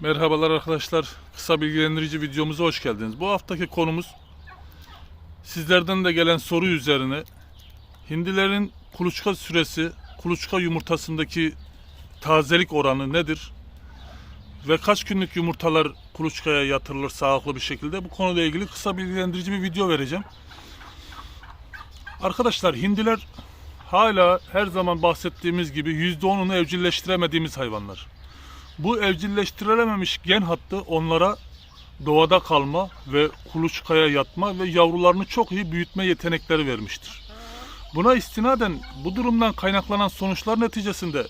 Merhabalar arkadaşlar. Kısa bilgilendirici videomuza hoş geldiniz. Bu haftaki konumuz sizlerden de gelen soru üzerine hindilerin kuluçka süresi, kuluçka yumurtasındaki tazelik oranı nedir? Ve kaç günlük yumurtalar kuluçkaya yatırılır sağlıklı bir şekilde? Bu konuyla ilgili kısa bilgilendirici bir video vereceğim. Arkadaşlar hindiler hala her zaman bahsettiğimiz gibi %10'unu evcilleştiremediğimiz hayvanlar. Bu evcilleştirilememiş gen hattı onlara doğada kalma ve kuluçkaya yatma ve yavrularını çok iyi büyütme yetenekleri vermiştir. Buna istinaden bu durumdan kaynaklanan sonuçlar neticesinde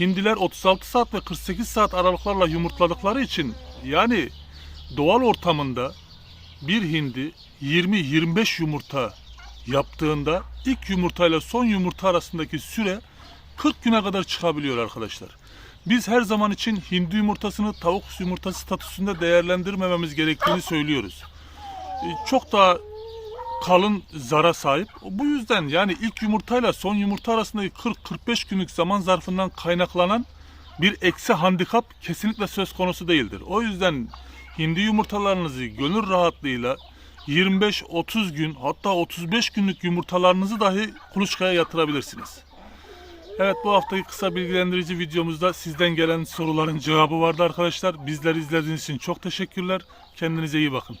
hindiler 36 saat ve 48 saat aralıklarla yumurtladıkları için yani doğal ortamında bir hindi 20-25 yumurta yaptığında ilk yumurtayla son yumurta arasındaki süre 40 güne kadar çıkabiliyor arkadaşlar. Biz her zaman için hindi yumurtasını tavuk yumurtası statüsünde değerlendirmememiz gerektiğini söylüyoruz. E, Çok daha kalın zara sahip. Bu yüzden yani ilk yumurtayla son yumurta arasındaki 40-45 günlük zaman zarfından kaynaklanan bir eksi handikap kesinlikle söz konusu değildir. O yüzden hindi yumurtalarınızı gönül rahatlığıyla 25-30 gün hatta 35 günlük yumurtalarınızı dahi kuluçkaya yatırabilirsiniz. Evet bu haftaki kısa bilgilendirici videomuzda sizden gelen soruların cevabı vardı arkadaşlar. Bizleri izlediğiniz için çok teşekkürler. Kendinize iyi bakın.